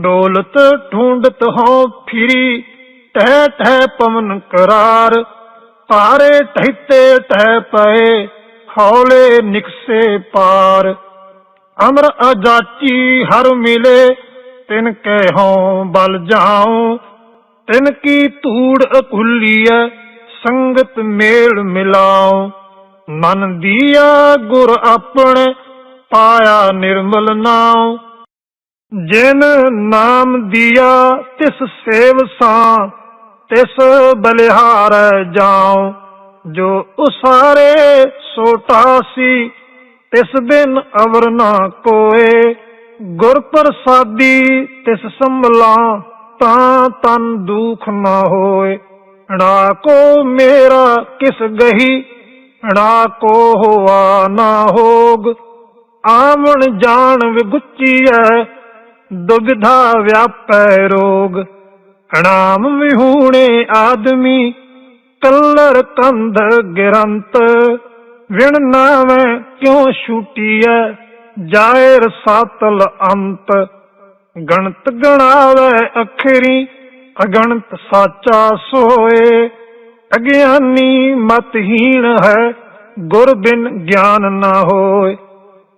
ਡੋਲਤ ਢੂੰਡਤ ਹੋ ਫਿਰੀ ਟਹਿ ਟਹਿ ਪਵਨ ਕਰਾਰ ਤਾਰੇ ਟਹਿਤੇ ਟਹਿ ਪਏ, ਹੌਲੇ ਨਿਕਸੇ ਪਾਰ। ਅਮਰ ਅਜਾਚੀ ਹਰ ਮਿਲੇ, ਤਿਨ ਕਹਿਓ ਬਲ ਜਾਉ। ਤਿਨ ਕੀ ਧੂੜ ਅਕੁਲੀਐ, ਸੰਗਤ ਮੇਲ ਮਿਲਾਉ। ਮਨ ਦੀਆ ਗੁਰ ਆਪਣੇ, ਪਾਇਆ ਨਿਰਮਲ ਨਾਉ। ਜਿਨ ਨਾਮ ਦਿਆ ਤਿਸ ਸੇਵ ਸਾਂ, ਤਿਸ ਬਲਿਹਾਰ ਜਾਉ। ਜੋ ਉਸਾਰੇ ਸੋਟਾ ਸੀ ਤਿਸ ਬਿਨ ਅਵਰ ਨਾ ਕੋਏ। ਗੁਰ ਪ੍ਰਸਾਦੀ ਤਿਸ ਸੰਭਲਾ, ਤਾਂ ਤਨ ਦੁਖ ਨਾ ਹੋਏ। ਣਾ ਕੋ ਮੇਰਾ ਕਿਸ ਗਹੀ ਣਾ ਕੋ ਹੋਆ ਨਾ ਹੋਗ। ਆਵਣ ਜਾਣ ਵਿਗੁੱਚੀ ਵਿਗੁੱਚੀਐ ਦੁਬਿਧਾ ਵਿਆਪੈ ਰੋਗ। ਅਣਾਮ ਵਿਹੂਣੇ ਆਦਮੀ, ਕੱਲਰ ਕੰਧ ਗਿਰੰਤ। ਵਿਣ ਨਾਵੇਂ ਕਿਉ ਛੂਟੀਐ, ਜਾਇਰ ਸਾਤਲ ਅੰਤ। ਗਣਤ ਗਣਾਵੇ ਅਖਰੀ, ਅਗਣਤ ਸਾਚਾ ਸੋਏ। ਅਗਿਆਨੀ ਮਤਹੀਣ ਹੈ ਗੁਰ ਬਿਨ ਗਿਆਨ ਨਾ ਹੋਏ।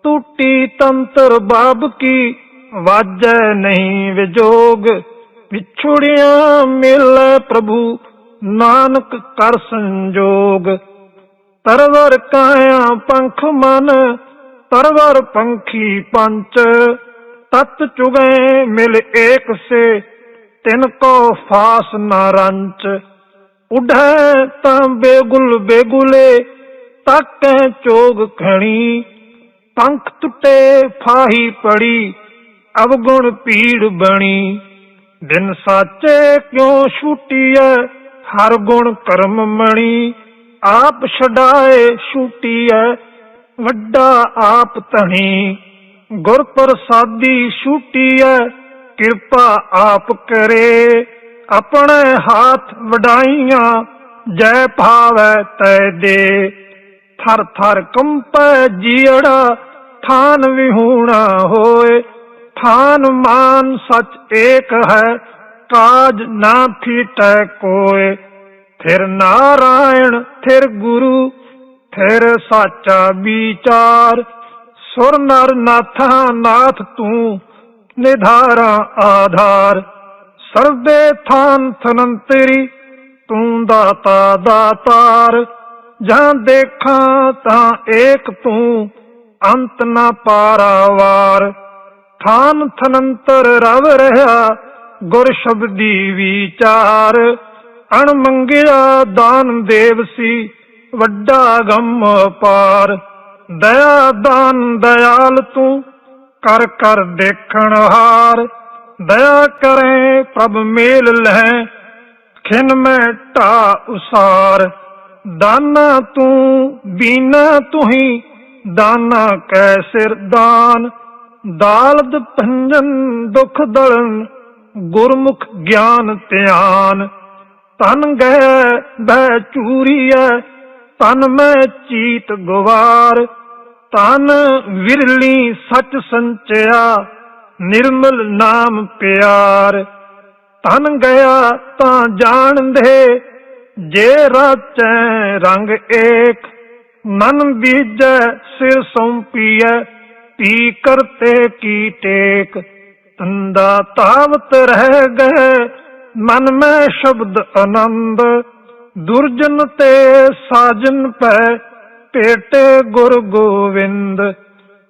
ਟੂਟੀ ਤੰਤਰ ਬਾਬ ਕੀ ਵਾਜੈ ਨਹੀਂ ਵਿਜੋਗ, ਵਿਛੁੜਿਆ ਮਿਲ ਪ੍ਰਭੂ, ਨਾਨਕ ਕਰ ਸੰਜੋਗ। ਤਰਵਰ ਕਾਇਆ ਪੰਖ ਮਨ, ਤਰਵਰ ਪੰਖੀ ਪੰਚ, ਤਤ ਚੁਗੈ ਮਿਲ ਏਕ ਸੇ, ਤਿਨ ਕੋ ਫਾਸ ਨ ਰੰਚ। ਉਢੈ ਤਾਂ ਬੇਗੁਲ ਬੇਗੁਲੇ, ਤਾਕੈ ਚੋਗ ਖਣੀ, ਪੰਖ ਟੁੱਟੇ ਫਾਹੀ ਪੜੀ। ਅਵਗੁਣ ਪੀੜ ਬਣੀ। ਦਿਨ ਸਾਚੇ ਕਿਉ ਛੂਟੀਐ? ਹਰ ਗੁਣ ਕਰਮ ਮਣੀ। ਆਪ ਛਡਾਏ ਛੂਟੀਐ। ਵੱਡਾ ਆਪ ਧਣੀ। ਗੁਰ ਪ੍ਰਸਾਦੀ ਛੂਟੀਐ। ਕਿਰਪਾ ਆਪ ਕਰੇ। ਆਪਣੇ ਹਾਥ ਵਡਾਈਆਂ, ਜੈ ਭਾਵੈ ਤੈ ਦੇ। ਥਰ ਥਰ ਕੰਪੈ ਜੀੜਾ ਥਾਨ ਵਿਹੂਣਾ ਹੋਏ। ਥਾਨ ਮਾਨ ਸਚ ਏਕ ਹੈ, ਕਾਜ ਨਾ ਫੀਟੈ ਕੋਏ ਫਿਰ ਨਾਰਾਇਣ, ਫਿਰ ਗੁਰੂ, ਫਿਰ ਸਾਚਾ ਵਿਚਾਰ। ਸੁਰ ਨਰ ਨਾਥਾ ਨਾਥ ਤੂੰ, ਨਿਧਾਰਾ ਆਧਾਰ। ਸਰਦੇ ਥਾਨ ਥਨੰਤਰੀ, ਤੂੰ ਦਾਤਾ ਦਾਤਾਰ। ਜਾਂ ਦੇਖਾਂ ਤਾਂ ਏਕ ਤੂੰ, ਅੰਤ ਨਾ ਪਾਰਾਵਾਰ। ਥਾਨ ਥਨੰਤਰ ਰਵ ਰਹਾ, ਗੁਰ ਸ਼ਬਦੀ ਵਿਚਾਰ। ਅਣ ਮੰਗਿਆ ਦਾਨ ਦੇਵ ਸੀ, ਵੱਡਾ ਗੰਮ ਪਾਰ। ਦਇਆ ਦਾਨ ਦਇਆਲ ਤੂੰ, ਕਰ ਕਰ ਦੇਖਣ ਹਾਰ। ਦਇਆ ਕਰੇ ਪ੍ਰਭ ਮੇਲ ਲੈ ਖਿਨ ਮੈਂ ਢਾ ਉਸਾਰ। ਦਾਨਾ ਤੂੰ, ਬੀਨਾ ਤੁਹੀ ਦਾਨਾ ਕੈ ਸਿਰ ਦਾਨ। ਦਾਲਦ ਭੰਜਨ ਦੁਖ ਦਲਨ, ਗੁਰਮੁਖ ਗਿਆਨ ਧਿਆਨ। ਤਨ ਗਏ ਬੈ ਚੂਰੀਐ ਤਨ ਮੈਂ ਚੀਤ ਗਵਾਰ। ਤਨ ਵਿਰਲੀ ਸਚ ਸੰਚਿਆ, ਨਿਰਮਲ ਨਾਮ ਪਿਆਰ। ਤਨ ਗਿਆ ਤਾਂ ਜਾਣਦੇ ਜੇ ਰਾਚੈ ਰੰਗ ਏਕ। ਮਨ ਬੀਜੈ ਸਿਰ ਸੌਂਪੀਐ ਪੀ ਕਰਤੇ ਕੀ ਟੇਕ, ਤੰਦਾ ਤਾਵਤ ਰਹਿ ਗਏ, ਮਨ ਮੈਂ ਸ਼ਬਦ ਆਨੰਦ, ਦੁਰਜਨ ਤੇ ਸਾਜਨ ਪੈ, ਪੇਟੇ ਗੁਰ ਗੋਵਿੰਦ,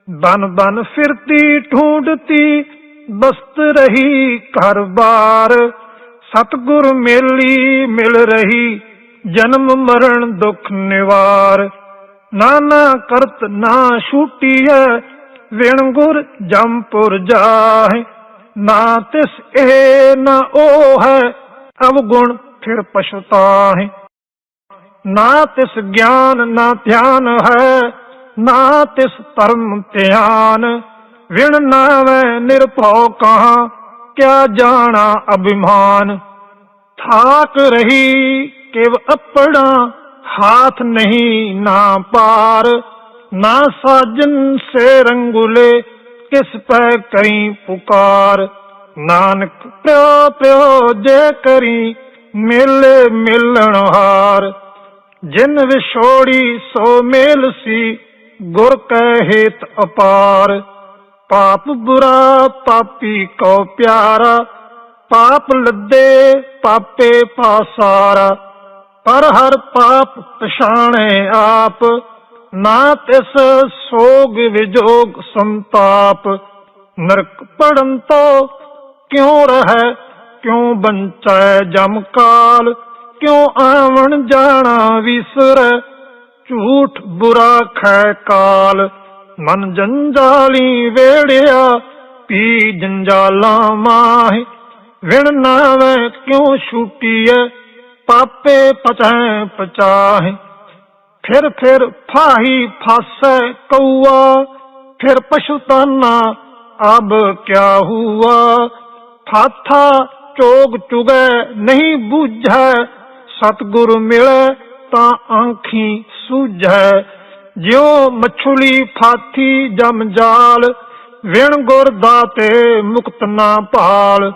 ਬਨ ਬਨ ਫਿਰਤੀ ਢੂੰਡਤੀ ਬਸਤ ਰਹੀ ਘਰ ਬਾਰ ਸਤਗੁਰ ਮੇਲੀ ਮਿਲ ਰਹੀ, ਜਨਮ ਮਰਨ ਦੁਖ ਨਿਵਾਰ ਨਾਨਾ ਕਰਤ ਨਾ ਛੂਟੀਐ ਵਿਣ ਗੁਰ ਜੰਪੁਰ ਜਾਹੇ, ਨਾ ਤਿਸ ਇਹ ਨਾ ਉਹ ਹੈ, ਅਵਗੁਣ ਫਿਰ ਪਛਤਾਹੇ। ਨਾ ਤਿਸ ਗਿਆਨ, ਨਾ ਧਿਆਨ ਹੈ, ਨਾ ਤਿਸ ਧਰਮ ਧਿਆਨ। ਵਿਣ ਨਾਵੇਂ ਨਿਰਭਉ ਕਹਾ, ਕਿਆ ਜਾਣਾ ਅਭਿਮਾਨ। ਥਾਕ ਰਹੀ ਕਿਵ ਆਪਣਾ ਹਾਥ ਨਹੀਂ ਨਾ ਪਾਰ। ਨਾ ਸਾਜਨ ਸੇ ਰੰਗੁਲੇ, ਕਿਸ ਪੈ ਕਰੀ ਪੁਕਾਰ। ਨਾਨਕ ਪਿਓ ਪਿਓ ਜੇ ਕਰੀ ਮੇਲੇ ਮਿਲਣ ਹਾਰ। ਜਿਨ ਵਿਛੋੜੀ ਸੋ ਮੇਲ ਸੀ, ਗੁਰ ਕੈ ਹੇਤ ਅਪਾਰ। ਪਾਪ ਬੁਰਾ, ਪਾਪੀ ਕੋ ਪਿਆਰਾ। ਪਾਪ ਲੱਦੇ, ਪਾਪੇ ਪਾਸਾਰਾ। ਪਰ ਹਰ ਪਾਪ ਪਛਾਣੇ ਆਪ। ਨਾ ਤਿਸ ਸੋਗ ਵਿਜੋਗ ਸੰਤਾਪ, ਨਰਕ ਪੜਨ ਤੋ ਕਿਉਂ ਰਹਿ, ਕਿਉਂ ਬੰਚੈ ਜਮ ਕਾਲ, ਕਿਉਂ ਆਵਣ ਜਾਣਾ ਵਿਸਰੈ, ਝੂਠ ਬੁਰਾ ਖੈ ਕਾਲ। ਮਨ ਜੰਜਾਲੀ ਵੇੜਿਆ, ਪੀ ਜੰਜਾਲਾ ਮਾਹਿ। ਵਿਣ ਨਾਵੇਂ ਕਿਉਂ ਛੂਟੀਐ, ਪਾਪੇ ਪਚੈ ਪਚਾਹੇ। ਫਿਰ ਫਿਰ ਫਾਹੀ ਫਾਸੈ ਕਊਆ, ਫਿਰ ਪਸ਼ੂਤਾਨਾ ਅਬ ਕਿਆ ਹੁਆ। ਫਾਥਾ ਚੋਗ ਚੁਗੈ ਨਹੀਂ ਬੂਝੈ, ਸਤਿਗੁਰ ਮਿਲੈ ਤਾਂ ਆਂਖੀ ਸੂਝੈ। ਜਿਉ ਮਛਲੀ ਫਾਥੀ ਜਮ ਜਾਲ, ਵਿਣ ਗੁਰ ਦਾਤੇ ਮੁਕਤ ਨਾ ਭਾਲ।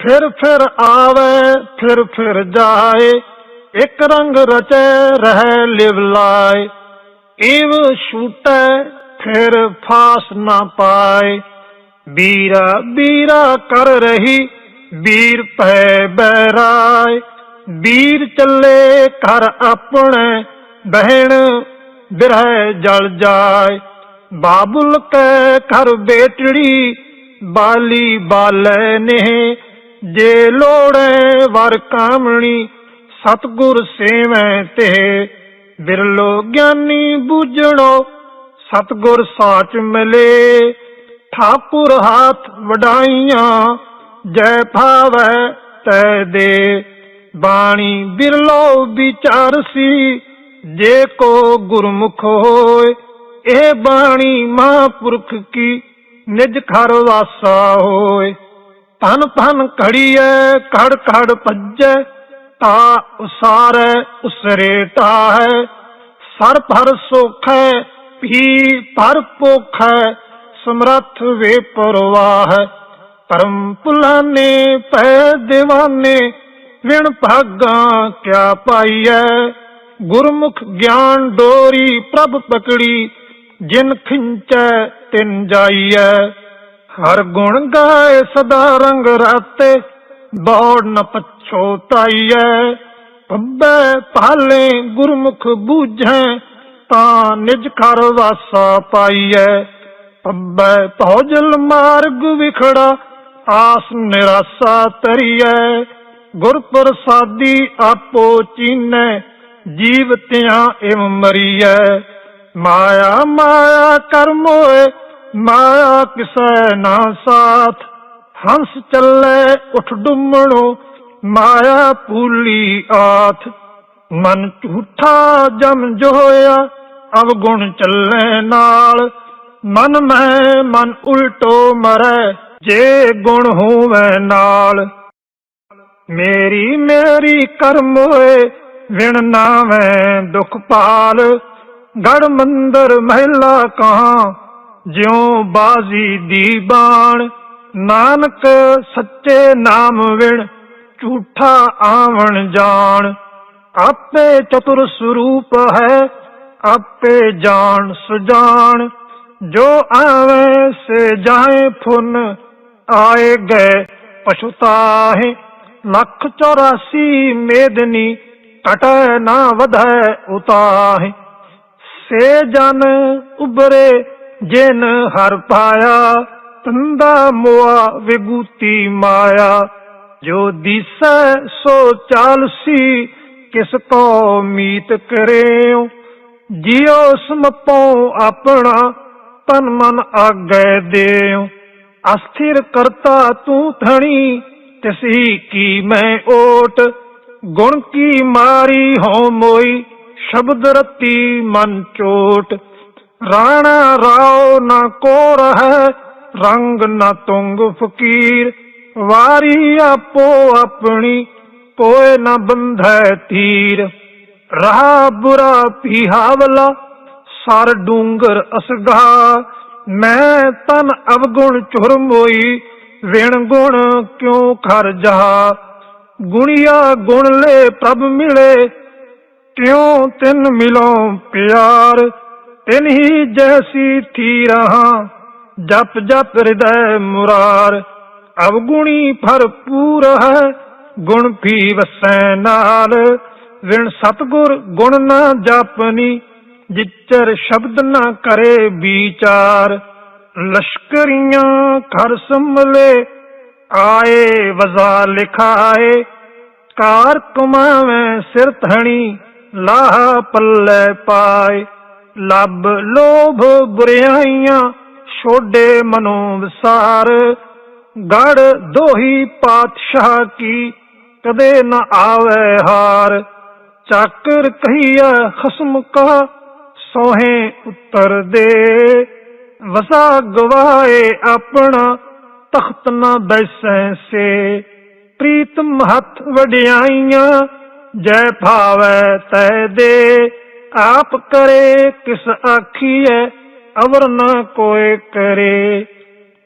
ਫਿਰ ਫਿਰ ਆਵੇ, ਫਿਰ ਫਿਰ ਜਾਏ ਇਕ ਰੰਗ ਰਚੈ ਰਹਿ ਲਿਵ ਲਾਏ ਇਵ ਛੂਟੈ ਫਿਰ ਫਾਸ ਨਾ ਪਾਏ ਬੀਰਾ ਬੀਰਾ ਕਰ ਰਹੀ ਵੀਰ ਭੈ ਬਹਿਰਾਏ ਵੀਰ ਚੱਲੇ ਘਰ ਆਪਣੇ, ਬਹਿਣ ਬਿਰਹਿ ਜਲ ਜਾਏ ਬਾਬੁਲ ਕੈ ਘਰ ਬੇਟੜੀ, ਬਾਲੀ ਬਾਲੇ ਨੇ ਜੇ ਲੋੜੈ ਵਰ ਕਾਮਣੀ ਸਤਗੁਰ ਸੇਵੈ ਤੇ ਬਿਰਲੋ ਗਿਆਨੀ ਬੂਝਣੋ, ਸਤਗੁਰ ਸਾਚ ਮਿਲੇ। ਠਾਪੁਰ ਹਾਥ ਵਡਾਈਆਂ, ਜੈ ਭਾਵੈ ਤੈ ਦੇ। ਬਾਣੀ ਬਿਰਲੋ ਵਿਚਾਰ ਸੀ, ਜੇ ਕੋ ਗੁਰਮੁਖ ਹੋਏ, ਇਹ ਬਾਣੀ ਮਹਾਂਪੁਰਖ ਕੀ ਨਿਜ ਘਰ ਵਾਸਾ ਹੋਏ। ਧਨ ਧਨ ਘੜੀਐ ਕੜ ਕੜ ਭੱਜੈ ਤਾ ਉਸਾਰੈ, ਉਸਰੇ ਹੈ ਸਰ ਭਰ ਸੋਖੈ, ਭੀ ਭਰ ਪੋਖੈ ਸਮਰੱਥ ਵੇ ਪਰਵਾਹ। ਪਰਮ ਪੁਲਾਨੇ, ਪੈ دیਵਾਨੇ ਵਿਣ ਭਾਗਾ ਕਿਆ ਪਾਈਐ। ਗੁਰਮੁਖ ਗਿਆਨ ਡੋਰੀ ਪ੍ਰਭ ਪਕੜੀ, ਜਿਨ ਖਿੰਚੈ ਤਿਨ ਜਾਈਐ। ਹਰ ਗੁਣ ਗਾਏ ਸਦਾ ਰੰਗ ਰਾਤੇ ਬੌੜ ਨ ਪਛੋਤਾਈਐ ਪੱਬੇ ਪਾਲੇ ਗੁਰਮੁਖ ਬੂਝੈ, ਤਾਂ ਨਿਜ ਘਰ ਵਾਸਾ ਪਾਈਐ। ਪੱਬੇ ਭੌਜਲ ਮਾਰਗ ਵਿਖੜਾ, ਆਸ ਨਿਰਾਸਾ ਤਰੀਐ। ਗੁਰ ਪ੍ਰਸਾਦੀ ਆਪੋ ਚੀਨੈ, ਜੀਵ ਤਿਆਂ ਇਵ ਮਰੀਐ। ਮਾਇਆ ਮਾਇਆ ਕਰਮ ਹੋਏ, ਮਾਇਆ ਕਿਸੈ ਨਾ ਸਾਥ। ਹੰਸ ਚੱਲੇ, ਉਠ ਡੁੰਮਣੋ, ਮਾਇਆ ਪੂਲੀ ਆਥ। ਮਨ ਝੂਠਾ ਜਮ ਜੋਇਆ, ਅਵਗੁਣ ਚੱਲੇ ਨਾਲ। ਮਨ ਮੈਂ, ਮਨ ਉਲਟੋ ਮਰੈ, ਜੇ ਗੁਣ ਹੋਵੇ ਨਾਲ। ਮੇਰੀ ਮੇਰੀ ਕਰਮ ਹੋਏ, ਵਿਣ ਨਾਵੇਂ ਦੁਖ ਪਾਲ। ਗੜ ਮੰਦਰ ਮਹਿਲਾ ਕਹਾਂ ਜਿਉ ਬਾਜ਼ੀ ਦੀ ਬਾਣ। ਨਾਨਕ ਸੱਚੇ ਨਾਮ ਵਿਣ ਝੂਠਾ ਆਵਣ ਜਾਣ। ਆਪੇ ਚਤੁਰ ਸਰੂਪ ਹੈ, ਆਪੇ ਜਾਣ ਸੁਜਾਨ ਜੋ ਆਵੇ ਸੇ ਜਾਏ ਫੁਨ ਆਏ ਗਏ ਪਛਤਾਹੇ ਲੱਖ 84 ਮੇਦਨੀ ਕਟੈ ਨਾ ਵਧੈ ਉਤਾਹੇ। ਸੇ ਜਨ ਉਬਰੇ ਜਿਨ ਹਰ ਪਾਇਆ ਤੰਦਾ ਮੋਆ ਵਿਗੂਤੀ ਮਾਇਆ, ਜੋ ਦਿਸੈ ਸੋ ਚਾਲਸੀ ਕਿਸ ਕੋ ਮੀਤ ਕਰਿਓ ਜਿਉ ਸਮਪੋ ਆਪਣਾ ਤਨ ਮਨ ਆਗੈ ਦੇਉ। ਅਸਥਿਰ ਕਰਤਾ ਤੂੰ ਥਣੀ ਤਿਸੀ ਕੀ ਮੈਂ ਓਟ? ਗੁਣ ਕੀ ਮਾਰੀ ਹੋ ਮੋਈ, ਸ਼ਬਦ ਰਤੀ ਮਨ ਚੋਟ? ਰਾਣਾ ਰਾਓ ਨਾ ਕੋ ਰਹਿ ਰੰਗ ਨਾ ਤੁੰਗ ਫਕੀਰ, ਵਾਰੀ ਆਪੋ ਆਪਣੀ ਕੋਏ ਨਾ ਬੰਧੈ ਤੀਰ। ਰਹਾ ਬੁਰਾ ਪੀਹਾਵਲਾ, ਸਰ ਡੂੰਗਰ ਅਸਗਾ। ਮੈਂ ਤਨ ਅਵਗੁਣ ਚੁਰਮੋਈ ਵਿਣ ਗੁਣ ਕਿਉ ਖਰ ਜਹਾ? ਗੁਣੀਆ ਗੁਣ ਲੈ ਪ੍ਰਭ ਮਿਲੇ, ਤਿਉ ਤਿਨ ਮਿਲੋ ਪਿਆਰ। ਤਿਨ ਹੀ ਜੈਸੀ ਥੀ ਰਹਾ। ਜਪ ਜਪ ਹਿਰਦੈ ਮੁਰਾਰ, ਅਵਗੁਣੀ ਭਰਪੂਰ ਹੈ, ਗੁਣ ਭੀ ਵਸੈ ਨਾਲ। ਵਿਣ ਸਤਗੁਰ ਗੁਣ ਨਾ ਜਾਪਨੀ, ਜਿਚਰ ਸ਼ਬਦ ਨਾ ਕਰੇ ਵਿਚਾਰ। ਲਸ਼ਕਰੀਆਂ ਘਰ ਸੰਭਲੇ, ਆਏ ਵਜ਼ਾ ਲਿਖਾਏ। ਕਾਰ ਕਮਾਵੇਂ ਸਿਰ ਧਣੀ, ਲਾਹ ਪੱਲੇ ਪਾਏ। ਲੱਭ ਲੋਭ ਬੁਰਿਆਈਆਂ ਛੋਡੇ ਮਨੋ ਵਿਸਾਰ, ਗੜ ਦੋਹੀ ਪਾਤਸ਼ਾਹ ਕੀ, ਕਦੇ ਨਾ ਆਵੇ ਹਾਰ। ਚਾਕਰ ਕਹੀਆ ਖਸਮ ਕਾ, ਸੋਹੇ ਉੱਤਰ ਦੇ। ਵਸਾ ਗਵਾਏ ਆਪਣਾ, ਤਖਤ ਨਾ ਬੈਸੈ ਸੇ। ਪ੍ਰੀਤਮ ਹੱਥ ਵਡਿਆਈਆਂ, ਜੈ ਭਾਵੈ ਤੈ ਦੇ। ਆਪ ਕਰੇ ਕਿਸ ਆਖੀਐ ਅਵਰ ਨਾ ਕੋਏ ਕਰੇ।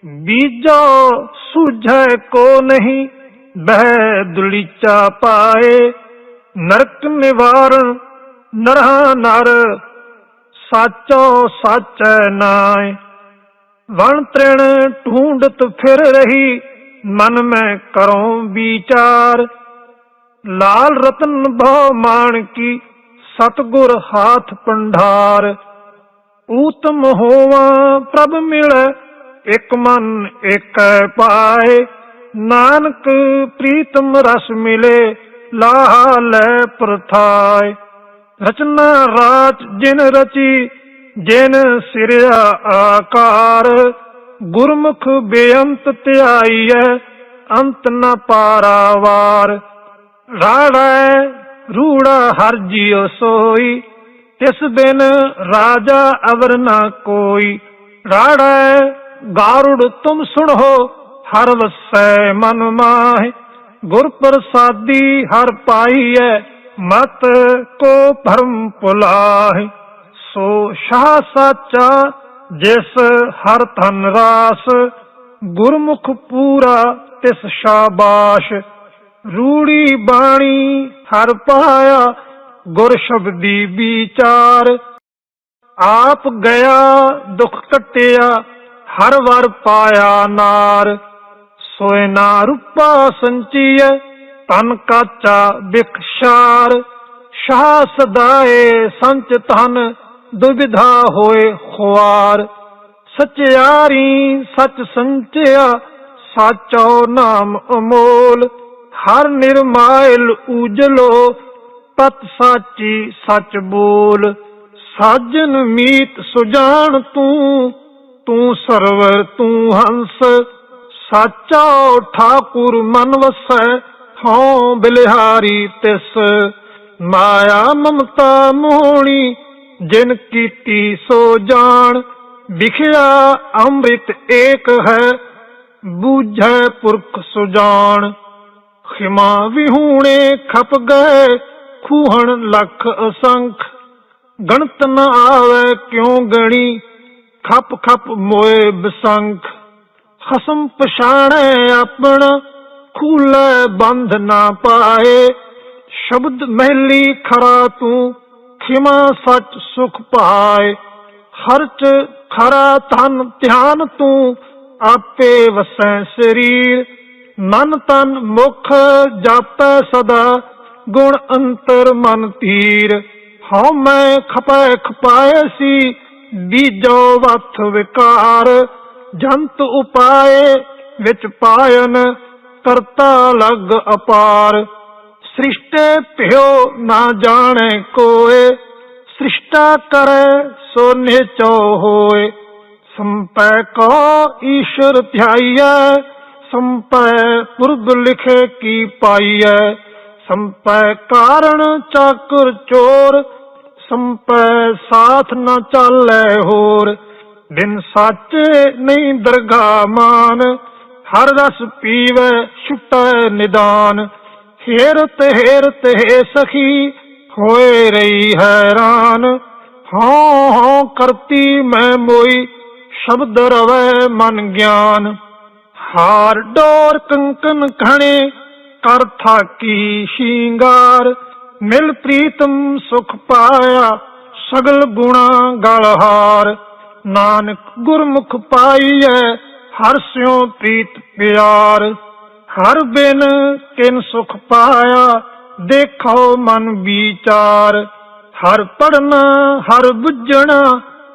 ਬੀਜੋ ਸੁਝੈ ਕੋ ਨਹੀਂ, ਬਹਿ ਦੁਲੀਚਾ ਪਾਏ। ਨਰਕ ਨਿਵਾਰਨ ਨਰਹਾ ਨਰ, ਸਾਚੋ ਸਾਚੈ ਨਾਏ। ਵਣ ਤ੍ਰਿਣ ਢੂੰਡਤ ਫਿਰ ਰਹੀ, ਮਨ ਮੈਂ ਕਰਉ ਵਿਚਾਰ। ਲਾਲ ਰਤਨ ਭਉ ਮਾਨ ਕੀ ਸਤਗੁਰ ਹਾਥ ਪੰਢਾਰ ਊਤਮ ਹੋਵਾਂ, ਪ੍ਰਭ ਮਿਲੈ, ਇਕ ਮਨ ਇਕ ਪਾਏ। ਨਾਨਕ ਪ੍ਰੀਤਮ ਰਸ ਮਿਲੇ, ਲਾਹ ਲੈ ਪ੍ਰਥਾਇ ਰਚਨਾ ਰਾਜ ਜਿਨ ਰਚੀ, ਜਿਨ ਸਿਰਿਆ ਆਕਾਰ। ਗੁਰਮੁਖ ਬੇਅੰਤ ਧਿਆਈਐ, ਅੰਤ ਨ ਪਾਰਾਵਾਰ ਰਾੜਾ, ਰੂੜਾ ਹਰ ਜਿਉ ਸੋਈ। ਤਿਸ ਬਿਨ ਰਾਜਾ ਅਵਰ ਨਾ ਕੋਈ, ਰਾੜੈ ਗਾਰੁੜ ਤੁਮ ਸੁਣੋ, ਹਰ ਵਸੈ ਮਨ ਮਾਹਿ। ਗੁਰ ਪ੍ਰਸਾਦੀ ਹਰ ਪਾਈਐ ਮਤ ਕੋ ਭਰਮ ਪੁਲਾਹਿ। ਸੋ ਸ਼ਾਹ ਸਾਚਾ, ਜਿਸ ਹਰ ਧਨ ਰਾਸ, ਗੁਰਮੁਖ ਪੂਰਾ ਤਿਸ ਸ਼ਾਬਾਸ਼। ਰੂੜੀ ਬਾਣੀ ਹਰ ਪਾਇਆ ਗੁਰ ਸ਼ਬਦੀ ਵਿਚਾਰ। ਆਪ ਗਿਆ, ਦੁਖ ਕਟਿਆ ਹਰ ਵਰ ਪਾਇਆ ਨਾਰ। ਸੋਏ ਨਾ ਰੂਪਾ ਸੰਚੀਐ, ਤਨ ਕਾਚਾ ਬਿਖਸ਼ਾਰ। ਸ਼ਾਹ ਸਦਾਏ ਸੰਚ ਤਨ ਦੁਬਿਧਾ ਹੋਏ ਖੁਆਰ। ਸਚਿਆਰੀ ਸਚ ਸੰਚਿਆ, ਸਾਚੋ ਨਾਮ ਅਮੋਲ। ਹਰ ਨਿਰਮਾਇਲ ਉਜਲੋ ਪਤ ਸਾਚੀ ਸਚ ਬੋਲ, ਸਾਜਨ ਮੀਤ ਸੁਜਾਨ ਤੂੰ ਤੂੰ ਸਰਵਰ, ਤੂੰ ਹੰਸ, ਸਾਚਾ ਠਾਕੁਰ ਮਨ ਵਸੈ ਹਉ ਬਿਲਿਹਾਰੀ ਤਿਸ। ਮਾਇਆ ਮਮਤਾ ਮੋਹਣੀ, ਜਿਨ ਕੀਤੀ ਸੋ ਜਾਣ, ਵਿਖਿਆ ਅੰਮ੍ਰਿਤ ਏਕ ਹੈ, ਬੂਝੈ ਪੁਰਖ ਸੁਜਾਨ ਖਿਮਾ ਵਿਹੂਣੇ ਖਪ ਗਏ ਖੂਹਣ ਲੱਖ ਅਸੰਖ, ਗਣਤ ਨ ਆਵੇ ਕਿਉ ਗਣੀ, ਖਪ ਖਪ ਮੋਏ ਬਸੰਖ। ਖਸਮ ਪਛਾਣੈ ਆਪਣਾ, ਖੂਲੇ ਬੰਧ ਨਾ ਪਾਏ। ਸ਼ਬਦ ਮਹਿਲੀ ਖਰਾ ਤੂੰ, ਖਿਮਾ ਸੱਚ ਸੁਖ ਪਾਏ। ਖਰਚ ਖਰਾ ਧਨ ਧਿਆਨ ਤੂੰ, ਆਪੇ ਵਸੈ ਸਰੀਰ। ਮਨ ਤਨ ਮੁਖ ਜਾਪੈ ਸਦਾ ਗੁਣ ਅੰਤਰ ਮਨ ਤੀਰ। ਹਉ ਮੈਂ ਖਪੈ ਖਪਾਏ ਸੀ, ਬੀਜੋ ਵਥ ਵਿਕਾਰ। ਜੰਤ ਉਪਾਏ ਵਿੱਚ ਪਾਇਨ, ਕਰਤਾ ਲਗ ਅਪਾਰ। ਸ੍ਰਿਸ਼ਟੇ ਭਿਓ ਨਾ ਜਾਣੈ ਕੋਏ, ਸ੍ਰਿਸ਼ਟਾ ਕਰੈ ਸੋ ਨਿਚੋ ਹੋਏ। ਸੰਪੈ ਕੋ ਈਸ਼ਰ ਧਿਆਈਐ, ਸੰਪੈ ਪੁਰਬ ਲਿਖੇ ਕੀ ਪਾਈਐ। ਸੰਪੈ ਕਾਰਣ ਚਾਕਰ ਚੋਰ, ਸੰਪੈ ਸਾਥ ਨਾ ਚਾਲੈ ਹੋਰ। ਬਿਨ ਸਾਚੇ ਨਹੀਂ ਦਰਗਾ ਮਾਨ, ਹਰ ਰਸ ਪੀਵੈ ਛੁਟੈ ਨਿਦਾਨ। ਹੇਰਤ ਹੇਰਤ ਹੈ ਸਖੀ, ਹੋਏ ਰਹੀ ਹੈਰਾਨ। ਹਾਂ ਹਾਂ ਕਰਤੀ ਮੈਂ ਮੋਈ, ਸ਼ਬਦ ਰਵੈ ਮਨ ਗਿਆਨ। ਹਾਰ ਡੋਰ ਕੰਕਨ ਖਣੇ ਕਰ ਥਾਕੀ ਸ਼ਿੰਗਾਰ, ਮਿਲ ਪ੍ਰੀਤਮ ਸੁਖ ਪਾਇਆ ਸਗਲ ਗੁਣਾ ਗਲ ਹਾਰ ਨਾਨਕ ਗੁਰਮੁਖ ਪਾਈਐ ਹਰ ਸਿਉ ਪ੍ਰੀਤ ਪਿਆਰ। ਹਰ ਬਿਨ ਕਿਨ ਸੁਖ ਪਾਇਆ ਦੇਖੋ ਮਨ ਵਿਚਾਰ। ਹਰ ਪੜਨਾ ਹਰ ਬੁੱਝਣਾ,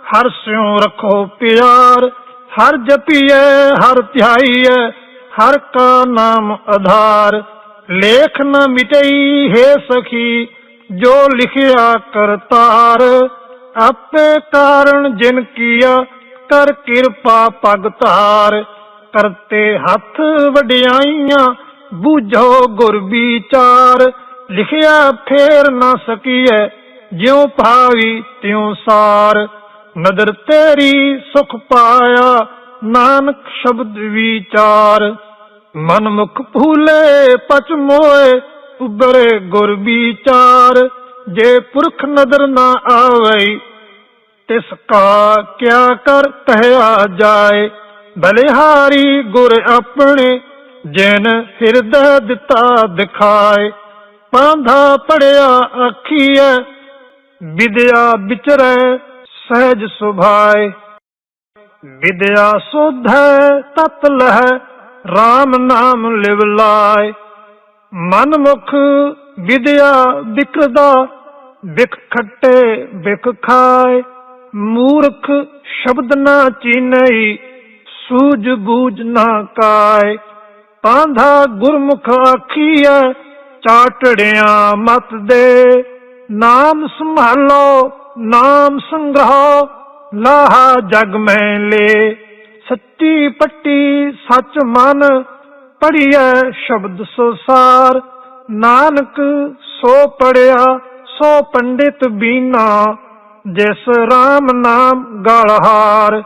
ਹਰ ਸਿਉ ਰੱਖੋ ਪਿਆਰ। ਹਰ ਜਪੀਐ, ਹਰ ਧਿਆਈਐ, ਹਰ ਕਾ ਨਾਮ ਆਧਾਰ। ਲੇਖ ਨ ਮਿਟਈ ਹੈ ਸਖੀ, ਜੋ ਲਿਖਿਆ ਕਰਤਾਰ ਆਪੇ ਕਾਰਨ ਜਿਨ ਕੀਆ, ਕਰ ਕਿਰਪਾ ਪਗ ਧਾਰ। ਕਰਤੇ ਹੱਥ ਵਡਿਆਈਆਂ, ਬੂਝੋ ਗੁਰ ਵਿਚਾਰ। ਲਿਖਿਆ ਫੇਰ ਨਾ ਸਕੀਐ, ਜਿਉ ਭਾਵੀ ਤਿਉ ਸਾਰ। ਨਦਰ ਤੇਰੀ ਸੁਖ ਪਾਇਆ, ਨਾਨਕ ਸ਼ਬਦ ਵਿਚਾਰ। ਮਨਮੁਖ ਭੂਲੇ ਪਚਮੋਏ ਉਬਰੇ ਗੁਰ ਵਿਚਾਰ। ਜੇ ਪੁਰਖ ਨਦਰ ਨਾ ਆਵੇ, ਤਿਸ ਕਾ ਕਿਆ ਕਰ ਕਹਿਆ ਜਾਏ। ਬਲਿਹਾਰੀ ਗੁਰ ਆਪਣੇ, ਜਿਨ ਹਿਰਦੈ ਦਿੱਤਾ ਦਿਖਾਏ। ਪਾਂਧਾ ਪੜਿਆ ਆਖੀਐ, ਵਿਦਿਆ ਵਿਚਰੈ ਸਹਿਜ ਸੁਭਾਏ। ਵਿਦਿਆ ਸੁਧੈ ਤਤ ਲਹੈ RAM ਨਾਮ ਲਿਵ ਲਾਇ। ਮਨ ਮੁਖ ਵਿਦਿਆ ਵਿਕਰਦਾ ਵਿਖ ਖੱਟੇ ਵਿਖ ਖਾਏ ਮੂਰਖ ਸ਼ਬਦ ਨਾ ਚੀਨਈ, ਸੂਝ ਬੂਝ ਨਾ ਕਾਇ। ਪਾਂਧਾ ਗੁਰਮੁਖ ਆਖੀਐ, ਚਾਟੜਿਆਂ ਮਤ ਦੇ। ਨਾਮ ਸੰਭਾਲੋ, ਨਾਮ ਸੰਗ੍ਰਹ, ਲਾਹਾ ਜਗ ਮੈਂ ਲੇ। ਸੱਚੀ ਪੱਟੀ ਸੱਚ ਮਨ ਪੜੀਐ ਸ਼ਬਦ ਸੋਸਾਰ। ਨਾਨਕ ਸੋ ਪੜਿਆ ਸੋ ਪੰਡਿਤ ਬੀਨਾ, ਜਿਸ RAM ਨਾਮ ਗਲਹਾਰ